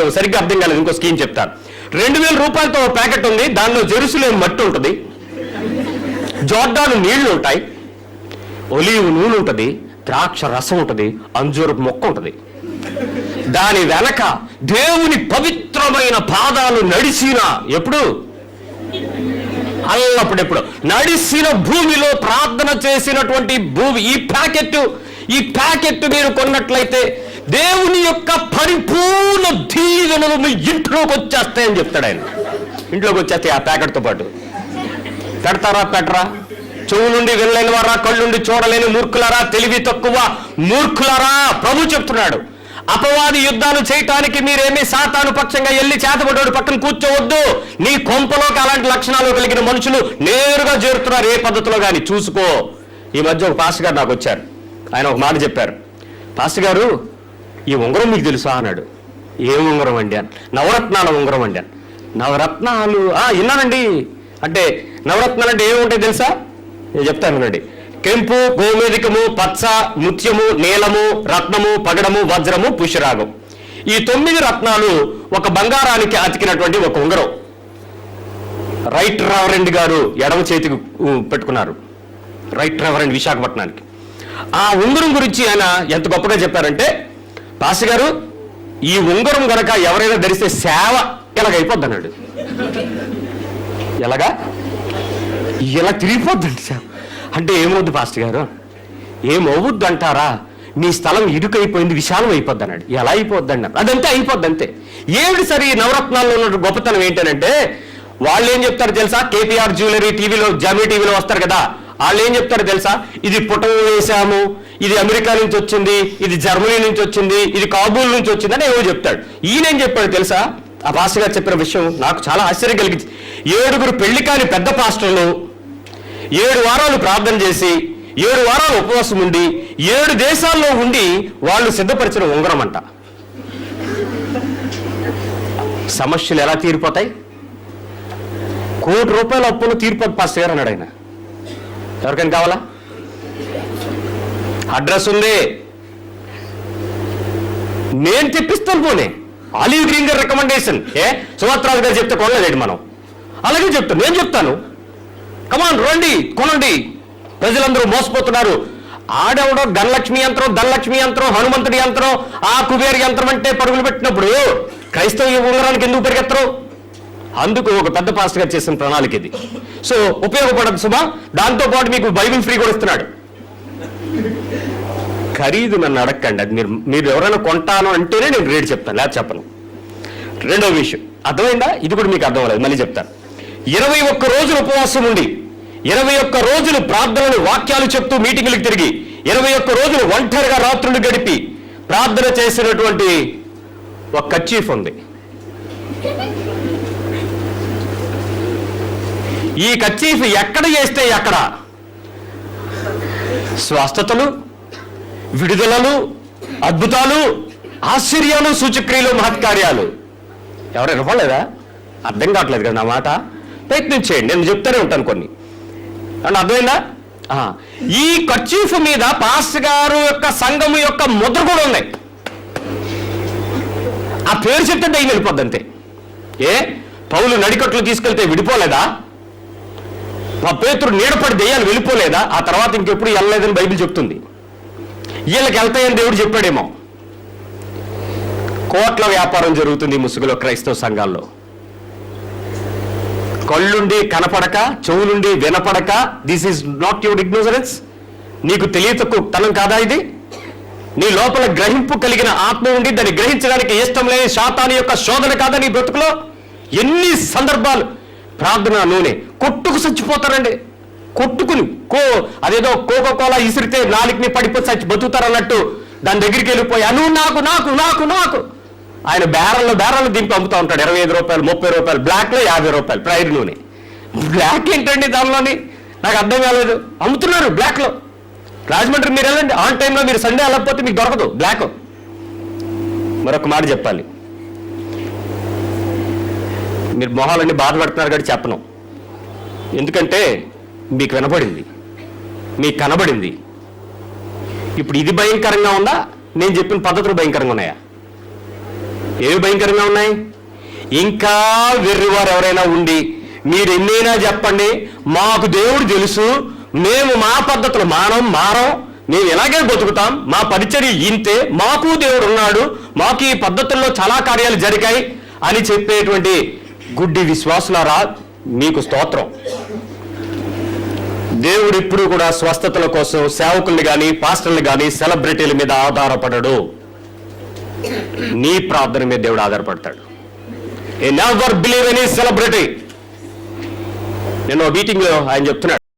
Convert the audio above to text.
మీకు సరిగ్గా అర్థం కాలేదు ఇంకో స్కీమ్ చెప్తాను. రెండు వేల రూపాయలతో ప్యాకెట్ ఉంది దానిలో లేని మట్టి ఉంటుంది జోర్డాను నీళ్ళు ఉంటాయి ఒలీవ్ నూనె ఉంటుంది ద్రాక్ష రసం ఉంటుంది అంజూరపు మొక్క ఉంటుంది. దాని వెనక దేవుని పవిత్రమైన పాదాలు నడిచిన ఎప్పుడు? అల్లప్పుడెప్పుడు. నడిసిన భూమిలో ప్రార్థన చేసినటువంటి భూమి ఈ ప్యాకెట్ ఈ ప్యాకెట్ మీరు కొన్నట్లయితే దేవుని యొక్క పరిపూర్ణ దీవెనలు మీ ఇంట్లోకి వచ్చేస్తాయని చెప్తాడు ఆయన. ఇంట్లోకి వచ్చేస్తాయి ఆ ప్యాకెట్తో పాటు. పెడతారా పెట్టరా? చెవు నుండి వెళ్ళలేని వారా కళ్ళు నుండి చూడలేని మూర్ఖులారా తెలివి తక్కువ మూర్ఖులారా? ప్రభు చెప్తున్నాడు. అపవాది యుద్ధాలు చేయటానికి మీరేమీ సాతాను పక్షంగా వెళ్ళి చేతబడ్డాడు పక్కన కూర్చోవద్దు. నీ కొంపలోకి అలాంటి లక్షణాలు కలిగిన మనుషులు నేరుగా చేరుతున్నారు. ఏ పద్ధతిలో కానీ చూసుకో. ఈ మధ్య ఒక పాస్ గారు నాకు వచ్చారు. ఆయన ఒక మాట చెప్పారు. పాస్ గారు ఈ ఉంగరం మీకు తెలుసా అన్నాడు. ఏం ఉంగరం అండి అని. నవరత్నాల ఉంగరం అండి అని. నవరత్నాలు ఆ విన్నానండి. అంటే నవరత్నాలు అంటే ఏముంటాయి తెలుసా? నేను చెప్తాను వినండి. కెంపు గోమేదికము పచ్చ ముత్యము నీలము రత్నము పగడము వజ్రము పుష్యరాగం. ఈ తొమ్మిది రత్నాలు ఒక బంగారానికి అతికినటువంటి ఒక ఉంగరం. రైట్ రెవరెండ్ గారు ఎడమ చేతికి పెట్టుకున్నారు. రైట్ రెవరెండ్ విశాఖపట్నానికి. ఆ ఉంగరం గురించి ఆయన ఎంత గొప్పగా చెప్పారంటే పాస్ గారు ఈ ఉంగరం గనక ఎవరైనా ధరిస్తే సేవ ఇలాగైపోద్ది అన్నాడు ఎలాగా? ఇలా తిరిగిపోద్దండి సేవ. అంటే ఏమవుద్ది పాస్టర్ గారు? ఏమవుద్దు అంటారా? మీ స్థలం ఇరుకైపోయింది విశాలం అయిపోద్ది అన్నాడు ఎలా అయిపోద్ది అన్నారు అదంతే అయిపోద్ది అంతే. ఏమిటి సరే ఈ నవరత్నాల్లో ఉన్న గొప్పతనం ఏంటంటే వాళ్ళు ఏం చెప్తారు తెలుసా? కేటీఆర్ జ్యువెలరీ టీవీలో జామీ టీవీలో వస్తారు కదా. వాళ్ళు ఏం చెప్తారు తెలుసా? ఇది పుటం వేశాము ఇది అమెరికా నుంచి వచ్చింది ఇది జర్మనీ నుంచి వచ్చింది ఇది కాబూల్ నుంచి వచ్చింది అని ఏవో చెప్తాడు. ఈయనేం చెప్పాడు తెలుసా? ఆ పాస్టర్ గారు చెప్పిన విషయం నాకు చాలా ఆశ్చర్యం కలిగింది ఏడుగురు పెళ్ళి కాని పెద్ద పాస్టర్లు ఏడు వారాలు ప్రార్థన చేసి ఏడు వారాలు ఉపవాసం ఉండి ఏడు దేశాల్లో ఉండి వాళ్ళు సిద్ధపరిచిన ఉంగరం అంట. సమస్యలు ఎలా తీరిపోతాయి? కోటి రూపాయల అప్పులు తీరిపోదు పాస్టర్ గారు అన్నాడు ఆయన. ఎవరికైనా కావాలా? అడ్రస్ ఉంది. నేను తెప్పిస్తాను పోనీ. ఆలివ్ గ్రీన్ గారి రికమెండేషన్ ఏ? సుమాత్రాజు గారు చెప్తే కొనలేదండి మనం? అలాగే చెప్తాను నేను చెప్తాను. కమాన్ రండి కొనండి. ప్రజలందరూ మోసపోతున్నారు. ఆడెవడో ధనలక్ష్మి యంత్రం ధనలక్ష్మి యంత్రం హనుమంతుడి యంత్రం ఆ కుబేర్ యంత్రం అంటే పరుగులు పెట్టినప్పుడు క్రైస్తవ ఉంగరానికి ఎందుకు పెరిగెత్తరు? అందుకు ఒక పెద్ద పాస్టర్ గారు చేసిన ప్రణాళిక ఇది. సో ఉపయోగపడదు సుమా దాంతో పాటు మీకు బైబిల్ ఫ్రీ కూడా ఇస్తున్నాడు. ఖరీదు నన్ను అడగండి అది మీరు మీరు ఎవరైనా కొంటాను అంటేనే నేను రేట్ చెప్తాను లేదా చెప్పను. రెండో విషయం అర్థమైందా? ఇది కూడా మీకు అర్థం అవ్వలేదు మళ్ళీ చెప్తాను. ఇరవై ఒక్క రోజులు ఉపవాసం ఉండి ఇరవై ఒక్క రోజులు ప్రార్థనలు వాక్యాలు చెప్తూ మీటింగులకు తిరిగి ఇరవై ఒక్క రోజులు ఒంటరిగా రాత్రులు గడిపి ప్రార్థన చేసినటువంటి ఒక కచ్చీఫ్ ఉంది. ఈ కచ్చీఫ్ ఎక్కడ చేస్తే ఎక్కడ స్వస్థతలు విడుదలలు అద్భుతాలు ఆశ్చర్యాలు సూచక్రియలు మహత్కార్యాలు. ఎవరు వినపడలేదా? అర్థం కావట్లేదు కదా నా మాట. ప్రయత్నించేయండి నేను చెప్తూనే ఉంటాను కొన్ని. అంటే అర్థమైందా? ఈ కర్చీఫ్ మీద పాస్ గారు యొక్క సంఘము యొక్క ముద్ర కూడా ఉన్నాయి. ఆ పేరు చెప్తే దయ్యం వెళ్ళిపోద్ది అంతే ఏ? పౌలు నడికట్లు తీసుకెళ్తే విడిపోలేదా? మా పేతురు నీడపడి దెయ్యాలు వెళ్ళిపోలేదా? ఆ తర్వాత ఇంకెప్పుడు వెళ్ళలేదని బైబిల్ చెప్తుంది. వీళ్ళకి వెళ్తాయని దేవుడు చెప్పాడేమో. కోట్ల వ్యాపారం జరుగుతుంది ముసుగులో క్రైస్తవ సంఘాల్లో. కళ్ళుండి కనపడక చెవులుండి వినపడక this is not your ignorance నీకు తెలియతకు తనం కాదా ఇది? నీ లోపల గ్రహింపు కలిగిన ఆత్మ ఉండి దాన్ని గ్రహించడానికి ఇష్టం లేని శాతాని యొక్క శోధన కాదా నీ బ్రతుకులో? ఎన్ని సందర్భాలు ప్రార్థన నూనె. కొట్టుకు చచ్చిపోతారండి. కొట్టుకుని కో అదేదో కోకో కోలా ఇసిరితే నాలుగుని పడిపోయి చచ్చి బతుకుతారన్నట్టు దాని దగ్గరికి వెళ్ళిపోయి అను నాకు నాకు నాకు నాకు. ఆయన బేరల్లో బేరల్లో దింపి అమ్ముతా ఉంటాడు. ఇరవై ఐదు రూపాయలు ముప్పై రూపాయలు బ్లాక్లో యాభై రూపాయలు ప్రైర్ నూనె. బ్లాక్ ఏంటండి దానిలోని? నాకు అర్థం కాలేదు. అమ్ముతున్నారు బ్లాక్లో. రాజమండ్రి మీరు వెళ్ళండి. ఆన్ టైంలో మీరు సండే వెళ్ళకపోతే మీకు దొరకదు బ్లాక్. మరొక మాట చెప్పాలి. మీరు మొహాలన్నీ బాధపడుతున్నారు కాబట్టి చెప్పను. ఎందుకంటే మీకు వినపడింది. మీకు కనబడింది. ఇప్పుడు ఇది భయంకరంగా ఉందా? నేను చెప్పిన పద్ధతులు భయంకరంగా ఉన్నాయా? ఏవి భయంకరంగా ఉన్నాయి? ఇంకా వెర్రివారు ఎవరైనా ఉండి మీరు ఎన్నైనా చెప్పండి మాకు దేవుడు తెలుసు మేము మా పద్ధతులు మానం మారం మేము ఇలాగే బతుకుతాం మా పరిచర్య ఇంతే మాకు దేవుడు ఉన్నాడు మాకు ఈ పద్ధతుల్లో చాలా కార్యాలు జరిగాయి అని చెప్పేటువంటి గుడ్డి విశ్వాసులారా మీకు స్తోత్రం. దేవుడు ఇప్పుడు కూడా స్వస్థతల కోసం సేవకుల్ని కానీ పాస్టర్లు కానీ సెలబ్రిటీల మీద ఆధారపడడు. నీ ప్రార్థన మీద దేవుడు ఆధారపడతాడు. I never believe any celebrity నేను మీటింగ్లో ఆయన చెప్తున్నాడు.